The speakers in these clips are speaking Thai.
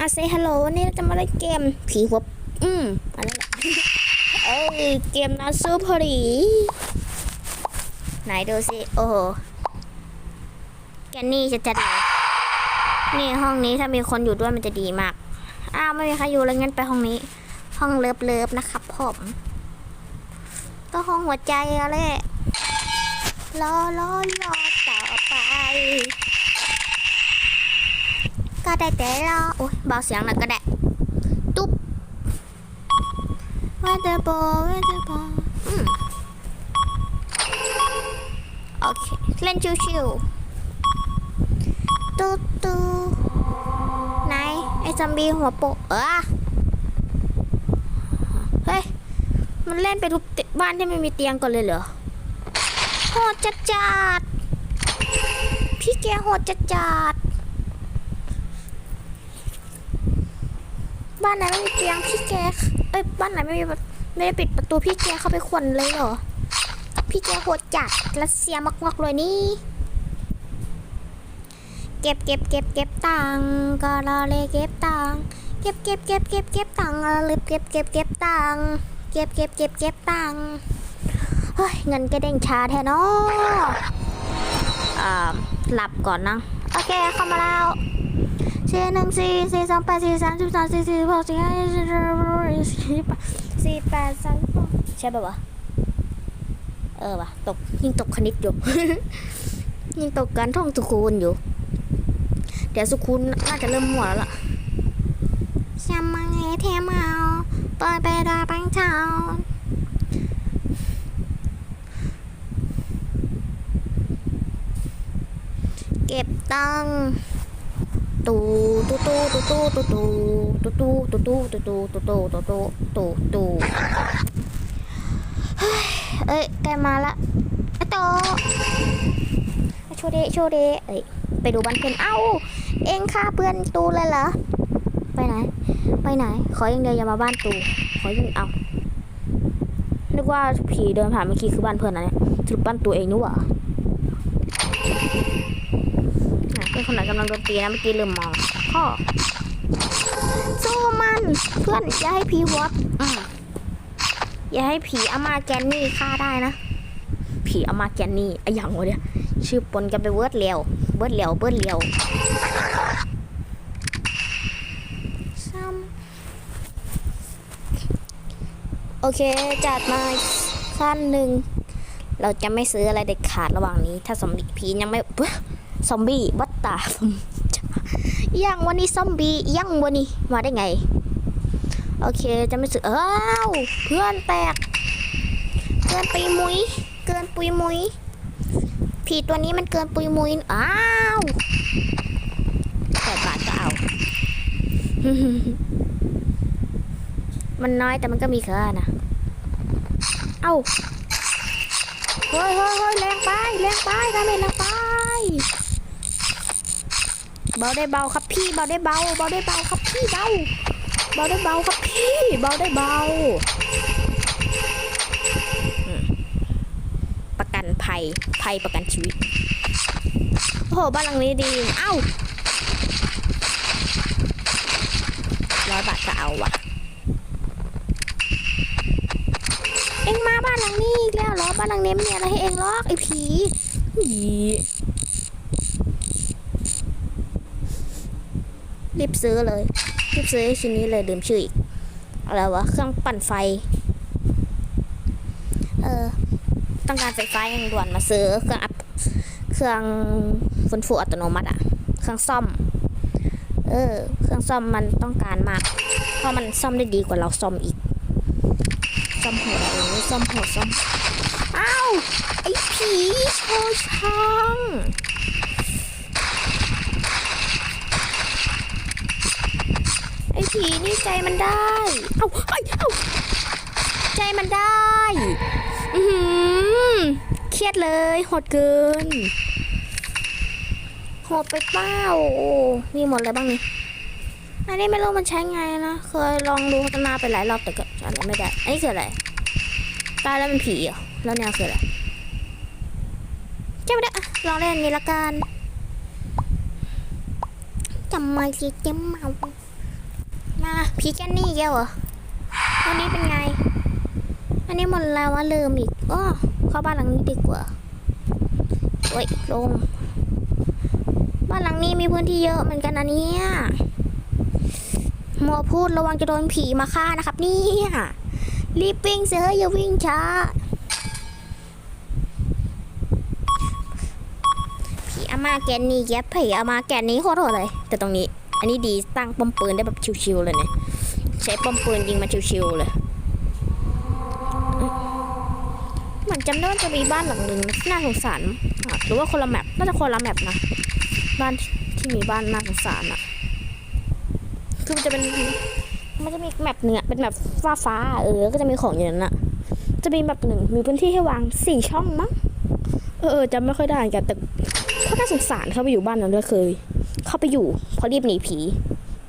อาเซฮัลโหลวันนี้เราจะมาเล่นเกมผีหัวอืมอะไรล่ะเอ้ยเกมนาซูพอดีไหนดูสิ โอ้โหแกนนี่จะจะดีนี่ห้องนี้ถ้ามีคนอยู่ด้วยมันจะดีมาก อ้าวไม่มีใครอยู่แล้วงั้นไปห้องนี้ ห้องเลิฟเลิฟนะครับผมก็ห้องหัวใจอะแหละรอรอรอต่อไป ก็ได้แต่รอโอ้ยเบาเสียงหน่อยก็ได้ตุ๊บว่าจะบอว่าจะบออืมโอเคเล่นชิวๆตุ๊ตุ๊ไหนไอ้ซอมบี้หัวโปะเออเฮ้ยมันเล่นไปทุกบ้านที่ไม่มีเตียงก่อนเลยเหรอโหดจัดจัดๆพี่แกโหดจัดจัด บ้านไหนไม่มีเตียงพี่แกเอ้ยบ้านไหนไม่มีไม่ได้ปิดประตูพี่แกเข้าไปควนเลยเหรอพี่แกโหดจัดรัสเซียมากๆเลยนี่ เก็บเก็บเก็บเก็บตังค์ก็รอเลยเก็บตังค์เก็บเก็บเก็บเก็บเก็บตังค์รอเลยเก็บเก็บเก็บตังค์เก็บเก็บเก็บเก็บตังค์เฮ้ยเงินกระเด้งชาแท้เนาะอ่าหลับก่อนนะ โอเคเข้ามาแล้ว สี่หนึ่งสี่สี่สองแปดสี่สามสิบสามสี่สี่หกสี่ห้าสี่สี่แปดสี่แปดสามใช่ป่าวะเออว่ะตกยิ่งตกคณิตอยู่ยิ่งตกการท่องสุคูณอยู่ เดี๋ยวสุคูณน่าจะเริ่มหัวแล้วล่ะชามังเฮเทมเอาปล่อยไปดาบังเช้าเก็บตังค์ ตูตูตูตูตูตูตูตูตูตูตูตูตูตูตูตูตูตูเฮ้ยเอ้ยใกล้มาละไอโตโชเดโชเดเอ้ยไปดูบ้านเพื่อนเอ้า เองฆ่าเพื่อนตูเลยเหรอไปไหน ไปไหน ขออย่างเดียวอย่ามาบ้านตูขออย่างเอานึกว่าผีเดินผ่านเมื่อกี้คือบ้านเพื่อนนะเนี่ยสรุปบ้านตัวเองนี่หว่า อะเพื่อน คนไหนกำลังโดนตีนะเมื่อกี้ลืมมองพ่อสู้มันเพื่อนอย่าให้ผีวอดอืมอย่าให้ผีอามาแกนนี่ฆ่าได้นะ ผีอามาแกนนี่ไอ้อย่างวะเนี่ยชื่อปนกันไปเวิร์ดเลียวเวิร์ดเลียวเวิร์ดเลียวซ้ำโอเคจัดมาขั้นหนึ่งเราจะไม่ซื้ออะไรเด็ดขาดระหว่างนี้ ถ้าสมบิผียังไม่ ซอมบี้วัดตายังวันนี้ซอมบี้ยังวันนี้มาได้ไง โอเคจะไม่สึกเอ้าวเพื่อนแตกเกินปุยมุยเกินปุยมุยผีตัวนี้มันเกินปุยมุยอ้าวแต่บาทก็เอา มันน้อยแต่มันก็มีค่านะ เอ้าเฮ้ยเฮ้ยเฮ้ยแรงไปแรงไปทำไมแรงไป เบาได้เบาครับพี่เบาได้เบาเบาได้เบาครับพี่เบาเบาได้เบาครับพี่เบาได้เบา ประกันภัยภัยประกันชีวิตโอ้โหบ้านหลังนี้ดีเอ้าร้อยบาทก็เอาว่ะเอ็งมาบ้านหลังนี้อีกแล้วหรอบ้านหลังนี้ม่มีอะไรให้เอ็งหรอกไอ้ผีอี รีบซื้อเลย รีบซื้อชิ้นนี้เลยลืมชื่ออีก อะไรวะ เครื่องปั่นไฟ เออ ต้องการไฟฟ้าอย่างด่วนมาซื้อเครื่องอัพ เครื่องฟื้นฟูอัตโนมัติอะเครื่องซ่อม เออ เครื่องซ่อมมันต้องการมาก เพราะมันซ่อมได้ดีกว่าเราซ่อมอีก ซ่อมหดอะไรนี่ซ่อมโหดซ่อม อ้าว ไอ้ผีโชว์ช่างไอ้ ผีนี่ใจมันได้ เอ้าเอ้เอ้าใจมันได้ อือหือเครียดเลยโหดเกินโหดไปเปล่าโอ้มีหมดเลยบ้างนี่อันนี้ไม่รู้มันใช้ไงนะ เคยลองดูพัฒนาไปหลายรอบแต่ก็อะไรไม่ได้ อันนี้คืออะไร ตายแล้วเป็นผีเหรอ แล้วเนี่ยคืออะไรจำไม่ได้ลองเล่นนี้ละกันจำไม่สิเจมเมา มาพีแกนนี่แกเหรอวันนี้เป็นไง อันนี้หมดแล้วว่าลืมอีกอ้อเข้าบ้านหลังนี้ดีกว่าโอ้ยลง บ้านหลังนี้มีพื้นที่เยอะเหมือนกันนะเนี่ยมัวพูดระวังจะโดนผีมาฆ่านะครับเนี่ยรีบวิ่งเสืออย่าวิ่งช้า ผีอามาแกนนี่แกผีอามาแกนนี้โคตรโหดเลย แต่ตรงนี้ อันนี้ดีตั้งป้อมปืนได้แบบชิวๆเลยเนี่ยใช้ป้อมปืนยิงมาชิวๆเลยเหมือนจำได้ว่าจะมีบ้านหลังหนึ่งน่าสงสารหรือว่าคนละแมปน่าจะคนละแมปนะบ้านที่มีบ้านน่าสงสารอะคือมันจะเป็นมันจะมีแมปหนึ่งเป็นแมปฟ้าฟ้าๆเออ ก็จะมีของอย่างนั้นอะจะมีแมปหนึ่งมีพื้นที่ให้วางสี่ช่องมั้งเออจำไม่ค่อยได้กันแต่ก็น่าสงสารเข้าไปอยู่บ้านนั้นก็เคย เข้าไปอยู่เพราะรีบหนีผี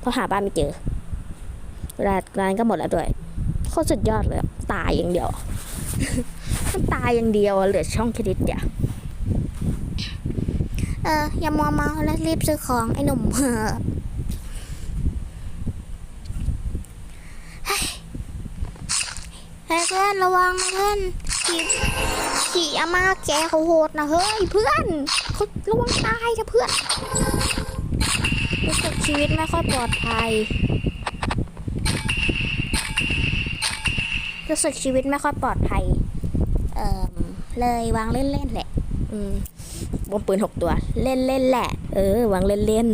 เพราะหาบ้านไม่เจอเวลาร้านก็หมดแล้วด้วยโคตรสุดยอดเลยตายอย่างเดียวมันตายอย่างเดียวเหลือช่องเครดิตเดียวเอออย่ามัวเมาแล้วรีบซื้อของไอ้หนุ่มเฮ้ยเฮ้ยเพื่อนระวังนะเพื่อนผีผีอาม่าแกเขาโหดนะเฮ้ยเพื่อนเขาระวังตายนะเพื่อน รู้สึกชีวิตไม่ค่อยปลอดภัย รู้สึกชีวิตไม่ค่อยปลอดภัย เอ่อเลยวางเล่นๆแหละ อืมบอมปืนหกตัว เล่นเล่นๆแหละ เออ วางเล่นเล่น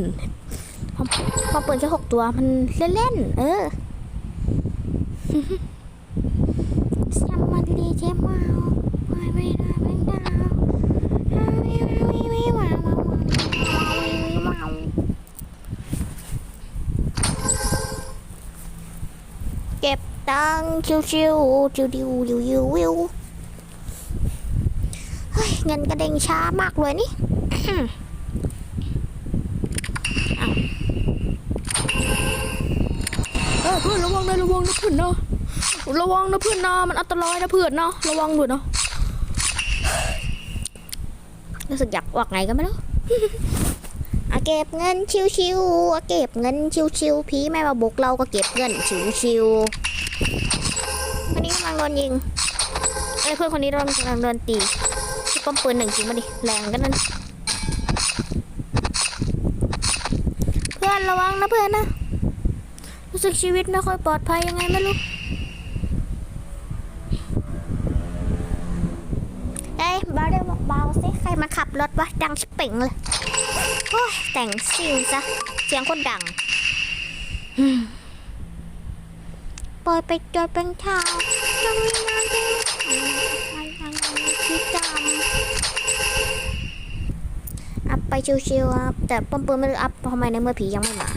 ๆพอพอปืนแค่หกตัวมันเล่นเล่นๆเออสมาดีเจมาไม่ไม่ได้ไม่ได้ไม่ไม่ไม่มามามา เก็บตังค์ชิวชิวชิวดิวดิวดิววิวเฮ้ยเงินกระเด้งช้ามากเลยนี่เออเพื่อนระวังนะระวังนะเพื่อนนะระวังนะเพื่อนนะมันอันตรายนะเพื่อนนะระวังด้วยนะรู้สึกอยากออกไงก็ไม่รู้ อะเก็บเงินชิวๆอะเก็บเงินชิวๆผีไม่มาบุกเราก็เก็บเงินชิวๆอันนี้กำลังโดนยิงไอ้ยเพื่อนคนนี้กำลังโดนตีที่ป้อมปืนหนึ่งจริงมาดิ แรงกันนั่น เพื่อนระวังนะเพื่อนนะ รู้สึกชีวิตไม่ค่อยปลอดภัยยังไงไม่รู้เอ้ยเบาเดี๋ยวเบาสิ ใครมาขับรถวะดังชิบเป่งเลย โอ้ยแต่งซิ่งซะเสียงคนดังปล่อยไปจอยเป็นเท้าจะมีงานที่ไม่ทำที่จำอัพไปชิวๆครับแต่ป้อมปืนไม่รู้อัพทำไมในเมื่อผียังไม่มา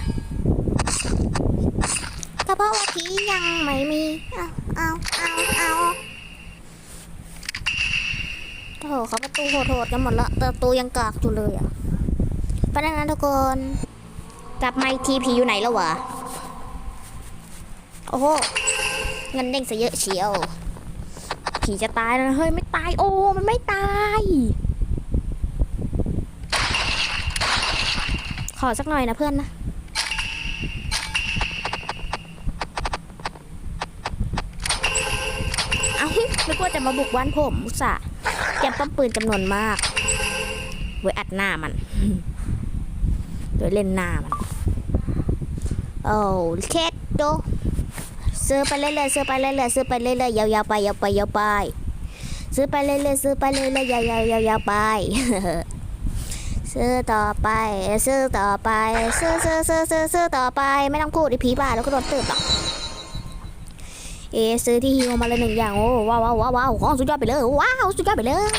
ก็เพราะว่าผียังไม่มีเอาเอาเอาเอาโอ้โหเขาประตูโหดๆกันหมดละแต่ประตูยังกากอยู่เลยอะ ปดังนั้นทุกคนกลับมาทีผีอยู่ไหนแล้ววะ โอ้โหเงินเด้งซะเยอะเชียว ผีจะตายแล้วนะเฮ้ยไม่ตายโอ้ มันไม่ตาย ขอสักหน่อยนะเพื่อนนะเอ้าไม่กลัวจะมาบุกบ้านผมอุตส่าห์เตรียมป้อมปืนจำนวนมาก ไว้อัดหน้ามัน โดยเล่นหน้ามันโอ้เคสโดซื้อไปเรื่อยๆซื้อไปเรื่อยๆซื้อไปเรื่อยๆยาวๆไปยาวไปยาวไป ซื้อไปเรื่อยๆซื้อไปเรื่อยๆยาวๆยาวๆไปซื้อต่อไปซื้อต่อไปซื้อซื้อซื้อซื้อซื้อต่อไปไม่ต้องพูดไอ้ผีบ้าแล้วก็โดนตืบหรอกเอซื้อที่ฮิวมาเลยหนึ่งอย่างโอ้ว้าวว้าวว้าวของสุดยอดไปเลยว้าวสุดยอดไปเลย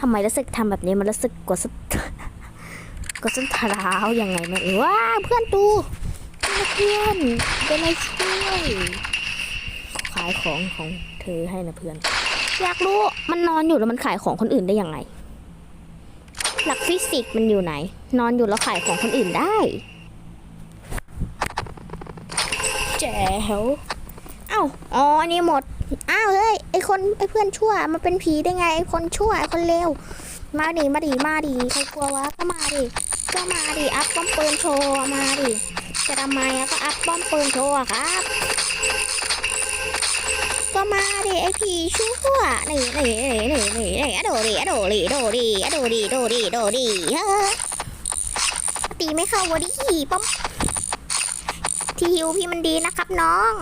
ทำไมรู้สึกทำแบบนี้มันรู้สึกกดสุด กดส้นเท้ายังไงไม่รู้ว้าวเพื่อนตูเพื่อนเป็นอะไรช่วยขายของของเธอให้นะเพื่อน อยากรู้มันนอนอยู่แล้วมันขายของคนอื่นได้ยังไง หลักฟิสิกส์มันอยู่ไหน นอนอยู่แล้วขายของคนอื่นได้แจ๋วเอ้าอ๋ออันนี้หมดอ้าวเฮ้ยไอคนไอเพื่อนชั่วมันเป็นผีได้ไงไอคนชั่วไอคนเลวมาดิมาดิมาดิใครกลัววะก็มาดิ ก็มาดิ อัพป้อมปืนโชว์มาดิ จะทำไมก็อัพป้อมปืนโชว์ครับ ก็มาดิไอผีชั่วนี่นี่นี่นี่นี่อะโดดิอะโดดิโดดิอะโดดิโดดิโดดิเฮ้อตีไม่เข้าวะดิป้อมที่ฮิวพี่มันดีนะครับน้อง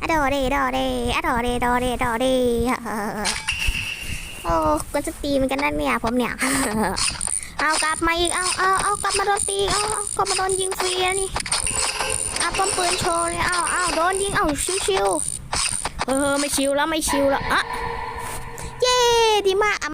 อะโดดิโดดิอะโดดิโดดิโดดิเฮ้อโอ้ก็จะตีเหมันกันนั่นเนี่ยผมเนี่ย เอากลับมาอีกเอาเอาเอากลับมาโดนตีเอาเอากลับมาโดนยิงฟรีแล้วนี่เอาป้อมปืนโชว์เลยเอาเอาโดนยิงเอาชิวเออไม่ชิวแล้วไม่ชิวแล้วอะเย้ดีมาก